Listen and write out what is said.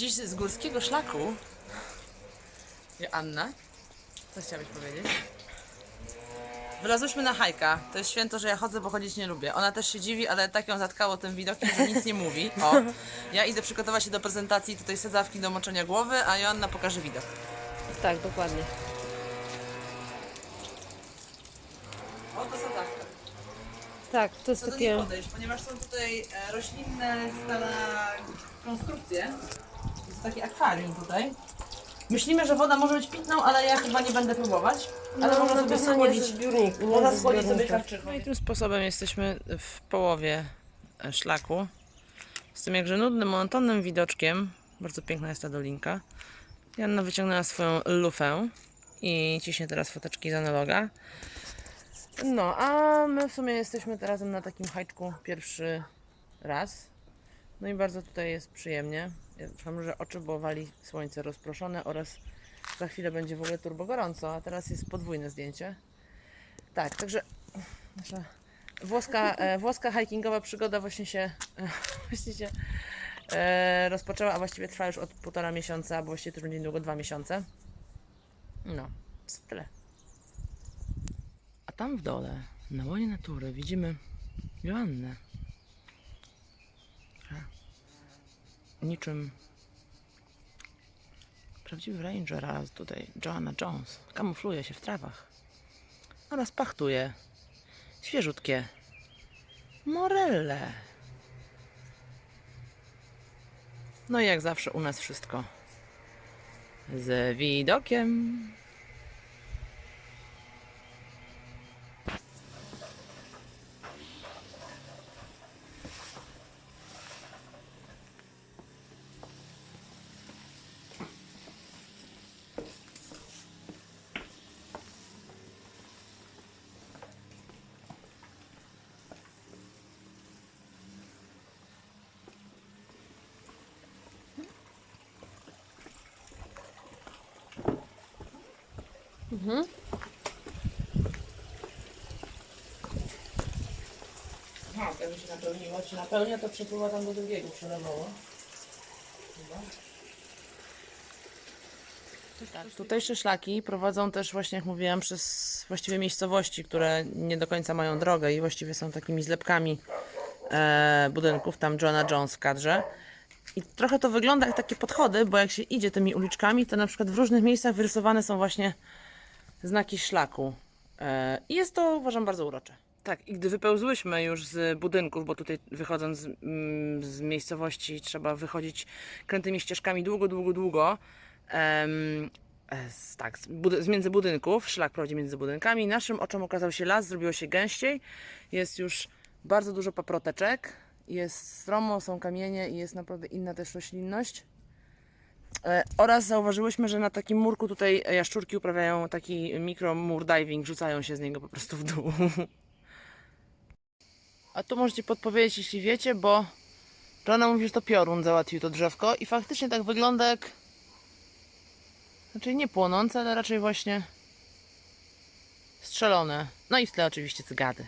Dziś z górskiego szlaku. Joanna, co chciałabyś powiedzieć? Wylazłyśmy na hajka. To jest święto, że ja chodzę, bo chodzić nie lubię. Ona też się dziwi, ale tak ją zatkało tym widokiem, że nic nie mówi. O, ja idę przygotować się do prezentacji tutaj sadzawki do moczenia głowy, a Joanna pokaże widok. Tak, dokładnie. Oto sadzawka. Tak, to jest Co do niej takie... podejść, ponieważ są tutaj e, roślinne stara konstrukcje. Jest takie akwarium tutaj. Myślimy, że woda może być pitną, ale ja chyba nie będę próbować. Ale można na sobie schłodzić. nie Można schłodzić sobie karczychą. No i tym sposobem jesteśmy w połowie e, szlaku. Z tym jakże nudnym, monotonnym widoczkiem. Bardzo piękna jest ta dolinka. Janna wyciągnęła swoją lufę i ciśnie teraz foteczki z analoga. No, a my w sumie jesteśmy teraz na takim hajczku pierwszy raz. No i bardzo tutaj jest przyjemnie. Mam, że oczy, bo wali słońce rozproszone oraz za chwilę będzie w ogóle turbo gorąco, a teraz jest podwójne zdjęcie. Tak, także nasza włoska, e, włoska hikingowa przygoda właśnie się, e, właśnie się e, rozpoczęła, a właściwie trwa już od półtora miesiąca, albo właściwie to będzie niedługo dwa miesiące. No, tyle. A tam w dole, na łonie natury, widzimy Joannę. Niczym prawdziwy ranger, a tutaj Joanna Jones kamufluje się w trawach oraz pachtuje świeżutkie morelle. No i jak zawsze u nas wszystko z widokiem. Aha, jakby się napełniło, czy napełnia, to przepływa tam do drugiego przelewowo. Tak, tutejsze szlaki prowadzą też właśnie, jak mówiłam, przez właściwie miejscowości, które nie do końca mają drogę i właściwie są takimi zlepkami e, budynków, tam Joanna Jones w kadrze. I trochę to wygląda jak takie podchody, bo jak się idzie tymi uliczkami, to na przykład w różnych miejscach wyrysowane są właśnie znaki szlaku. E, I jest to, uważam, bardzo urocze. Tak, i gdy wypełzłyśmy już z budynków, bo tutaj wychodząc z, mm, z miejscowości trzeba wychodzić krętymi ścieżkami długo, długo, długo. E, z, tak, z, budy- z między budynków, szlak prowadzi między budynkami. Naszym oczom okazał się las, zrobiło się gęściej. Jest już bardzo dużo paproteczek, jest stromo, są kamienie i jest naprawdę inna też roślinność. E, Oraz zauważyłyśmy, że na takim murku tutaj jaszczurki uprawiają taki mikro mur diving, rzucają się z niego po prostu w dół. A tu możecie podpowiedzieć, jeśli wiecie, bo Joanna mówi, że to piorun załatwił to drzewko i faktycznie tak wygląda jak znaczy nie płonące, ale raczej właśnie strzelone. No i w tle oczywiście cygady.